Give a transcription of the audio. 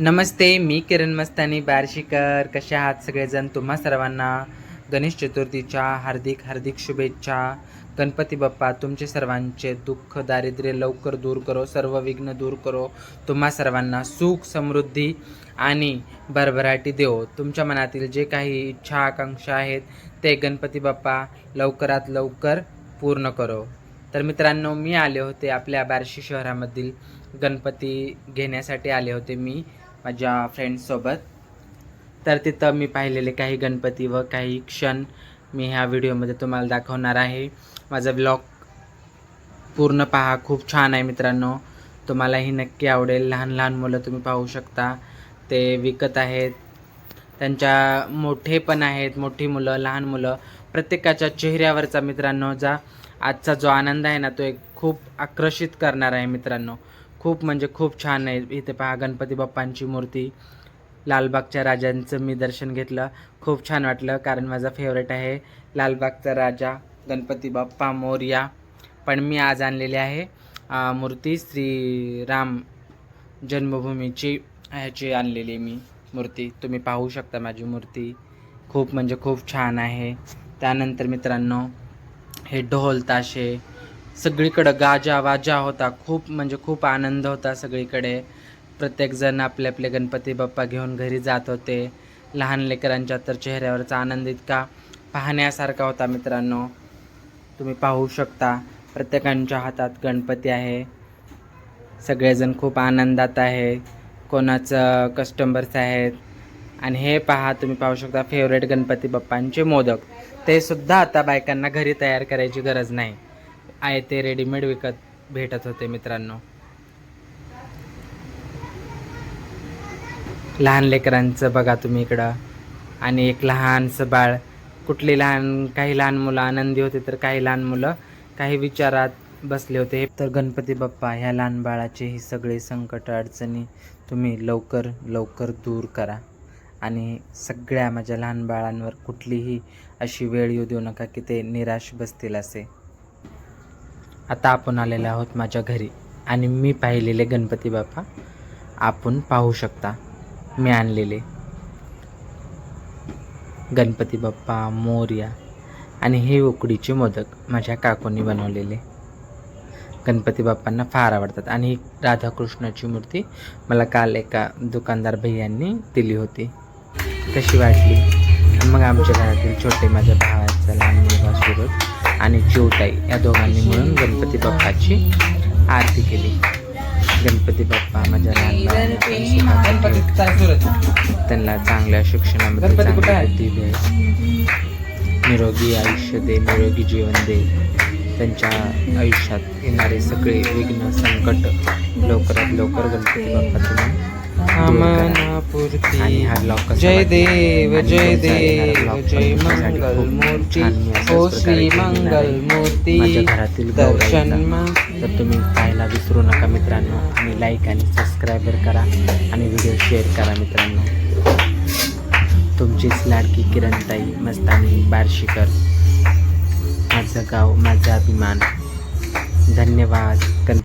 नमस्ते मी किरण मस्तानी बारशीकर. कसे आहात सगळेजण? तुम्हा सर्वांना गणेश चतुर्थीच्या हार्दिक हार्दिक शुभेच्छा. गणपती बाप्पा तुमचे सर्वांचे दुःख दारिद्र्य लवकर दूर करो सर्व विघ्न दूर करो. तुम्हा सर्वांना सुख समृद्धी आणि भरभराटी देव. तुमच्या मनातील जे काही इच्छा आकांक्षा आहेत ते गणपती बाप्पा लवकरात लवकर पूर्ण करो. तर मित्रांनो मी आले होते आपल्या बार्शी शहरामधील गणपती घेण्यासाठी आले होते मी. माझ्या फ्रेंड्ससोबत तर तिथं मी पाहिलेले काही गणपती व काही क्षण मी ह्या व्हिडिओमध्ये तुम्हाला दाखवणार आहे. माझा ब्लॉग पूर्ण पहा खूप छान आहे मित्रांनो. तुम्हालाही नक्की आवडेल. लहान लहान मुलं तुम्ही पाहू शकता. ते विकत आहेत. त्यांच्या मोठे पण आहेत मोठी मुलं लहान मुलं. प्रत्येकाच्या चेहऱ्यावरचा मित्रांनो जा आजचा जो आनंद आहे ना तो एक खूप आकर्षित करणार आहे मित्रांनो. खूप म्हणजे खूप छान आहे इथे पहा गणपती बाप्पांची मूर्ती. लालबागच्या राजांचं मी दर्शन घेतलं. खूप छान वाटलं कारण माझा फेवरेट आहे लालबागचा राजा गणपती बाप्पा मोर्या. पण मी आज आणलेली आहे मूर्ती श्री राम जन्मभूमीची. ह्याची आणलेली मी मूर्ती. तुम्ही पाहू शकता माझी मूर्ती. खूप म्हणजे खूप छान आहे. त्यानंतर मित्रांनो हे ढोल ताशे सगळीकडं गाजा वाजा होता. खूप म्हणजे खूप आनंद होता सगळीकडे. प्रत्येकजण आपले आपले गणपती बाप्पा घेऊन घरी जात होते. लहान लेकरांच्या तर चेहऱ्यावरचा आनंद इतका पाहण्यासारखा होता मित्रांनो. तुम्ही पाहू शकता प्रत्येकांच्या हातात गणपती आहे. सगळेजण खूप आनंदात आहे. कोणाचं कस्टमर्स आहेत. आणि हे पहा तुम्ही पाहू शकता फेवरेट गणपती बाप्पांचे मोदक. ते सुद्धा आता बायकांना घरी तयार करायची गरज नाही. आहे ते रेडीमेड विकत भेटत होते मित्रांनो. लहान लेकरांचं बघा तुम्ही इकडं. आणि एक लहानसं बाळ. कुठली लहान काही लहान मुलं आनंदी होते तर काही लहान मुलं. काही विचारात बसले होते. तर गणपती बाप्पा ह्या लहान बाळाचे ही सगळे संकट अडचणी तुम्ही लवकर लवकर दूर करा. आणि सगळ्या माझ्या लहान बाळांवर कुठलीही अशी वेळ येऊ देऊ नका की ते निराश बसतील असे. आता आपण आलेलो आहोत माझ्या घरी आणि मी पाहिलेले गणपती बाप्पा आपण पाहू शकता. मी आणलेले गणपती बाप्पा मोर्या आणि हे उकडीचे मोदक माझ्या काकूंनी बनवलेले. गणपती बाप्पांना फार आवडतात आणि ही राधाकृष्णाची मूर्ती मला काल एका दुकानदार भैयांनी दिली होती. कशी वाटली? मग आमच्या घरातील छोटे माझ्या भावाचा लहान मुलगा सुरत आणि चिवताई या दोघांनी मिळून गणपती बाप्पाची आरती केली. गणपती बाप्पा माझ्या. त्यांना चांगल्या शिक्षणामध्ये? चांगली दे. निरोगी आयुष्य दे निरोगी जीवन दे. त्यांच्या आयुष्यात येणारे सगळे विघ्न संकट लवकरात लवकर गणपती बाप्पा तुम्ही कामनापूर्ती जय? देव जय देव जय मंगल मूर्ती ओ श्री मंगल. मूर्ती घरातील दर्शन तर तुम्ही पाहायला विसरू नका मित्रांनो आणि लाईक आणि सबस्क्राईबर करा आणि व्हिडिओ शेअर करा मित्रांनो. तुमचीच लाडकी किरणताई मस्तानी बार्शीकर माझं गाव माझा अभिमान. धन्यवाद.